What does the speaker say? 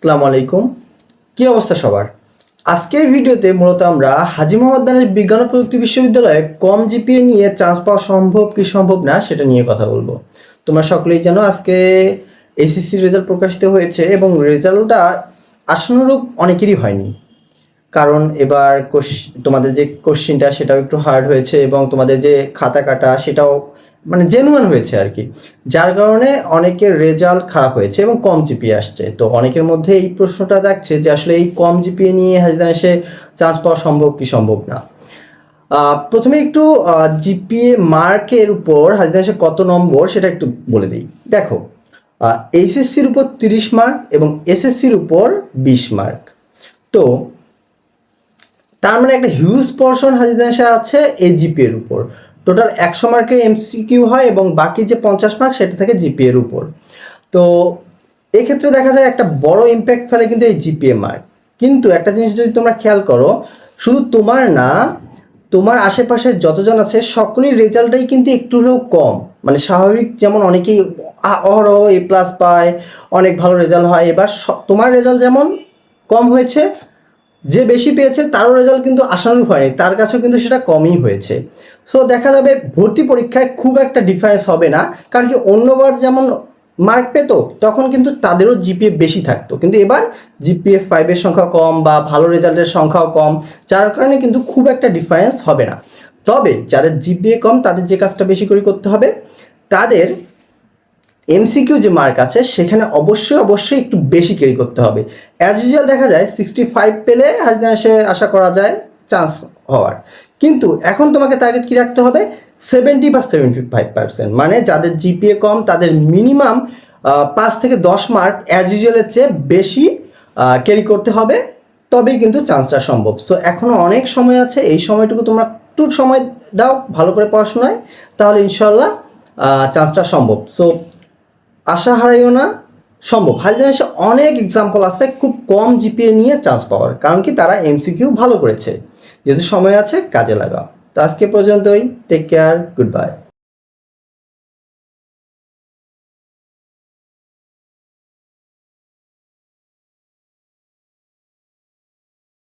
আসসালামু আলাইকুম। কি অবস্থা সবার? আজকের ভিডিওতে মূলত আমরা হাজি মোহাম্মদ দানের বিজ্ঞান ও প্রযুক্তি বিশ্ববিদ্যালয়ে কম জিপিএ নিয়ে চান্স পাওয়া সম্ভব কি সম্ভব না সেটা নিয়ে কথা বলব। তোমরা সকলেই জানো আজকে এসএসসি রেজাল্ট প্রকাশিত হয়েছে এবং রেজাল্টটা আশানুরূপ অনেকেরই হয়নি। কারণ এবার কোশ- তোমাদের যে কোশ্চিনটা সেটাও একটু হার্ড হয়েছে এবং তোমাদের যে খাতা কাটা সেটাও মানে জেনুয়ান হয়েছে আর কি। যার কারণে অনেকের রেজাল্ট খারাপ হয়েছে এবং কম জিপিএ আসছে। তো অনেকের মধ্যে এই প্রশ্নটা যাচ্ছে যে আসলে এই কম জিপিএ নিয়ে এসে চান্স পাওয়া সম্ভব কি সম্ভব না? প্রথমে একটু জিপিএ মার্কের উপর এসে কত নম্বর সেটা একটু বলে দিই। দেখো এইচএসসির উপর তিরিশ মার্ক এবং এসএসসির উপর বিশ মার্ক তো তার মানে একটা হিউজ পোর্শন হাজিদাসা আছে এই জিপি এর উপর। টোটাল একশো মার্কের এমসিকিউ হয় এবং বাকি যে পঞ্চাশ মার্ক সেটা থাকে জিপি এর উপর। তো এক্ষেত্রে দেখা যায় একটা বড় ইম্প্যাক্ট ফেলে কিন্তু এই জিপিএ মার্ক কিন্তু একটা জিনিস যদি তোমরা খেয়াল করো, শুধু তোমার না, তোমার আশেপাশে যতজন আছে সকলের রেজাল্টটাই কিন্তু একটু হলেও কম। মানে স্বাভাবিক যেমন অনেকেই অহরহ এ প্লাস পায়, অনেক ভালো রেজাল্ট হয়। এবার তোমার রেজাল্ট যেমন কম হয়েছে যে বেশি পেয়েছে তারও রেজাল্ট কিন্তু আশানুরূপ হয়নি, তার কাছেও কিন্তু সেটা কমই হয়েছে। সো দেখা যাবে ভর্তি পরীক্ষায় খুব একটা ডিফারেন্স হবে না, কারণ কি অন্যবার যেমন মার্ক পেতো, তখন কিন্তু তাদেরও জিপিএ বেশি থাকতো। কিন্তু এবার জিপিএ ফাইভের সংখ্যা কম বা ভালো রেজাল্টের সংখ্যাও কম, যার কারণে কিন্তু খুব একটা ডিফারেন্স হবে না। তবে যাদের জিপিএ কম, তাদের যে কাজটা বেশি করে করতে হবে, তাদের এমসিকিউ যে মার্ক আছে, সেখানে অবশ্যই অবশ্যই একটু বেশি ক্যারি করতে হবে। অ্যাজ ইউজুয়াল দেখা যায় সিক্সটি ফাইভ পেলে হাজনা এসে আশা করা যায় চান্স হওয়ার। কিন্তু এখন তোমাকে টার্গেট কি রাখতে হবে? সেভেন্টি বা সেভেন্টি ফাইভ পার্সেন্ট মানে যাদের জিপিএ কম, তাদের মিনিমাম পাঁচ থেকে দশ মার্ক অ্যাজ ইউজুয়ালের চেয়ে বেশি ক্যারি করতে হবে। তবেই কিন্তু চান্সটা সম্ভব। সো এখনও অনেক সময় আছে, এই সময়টুকু তোমরা একটু সময় দাও, ভালো করে পড়াশোনায়, তাহলে ইনশাল্লাহ চান্সটা সম্ভব। সো আশা হারাইও না, সম্ভব। হাজিরা অনেক এক্সাম্পল আছে, খুব কম জিপিএ নিয়ে চান্স পাওয়ার। কারণ কি, তারা এমসিকিউ ভালো করেছে। যেহেতু সময় আছে, কাজে লাগা তো আজকে পর্যন্তই টেক কেয়ার গুড বাই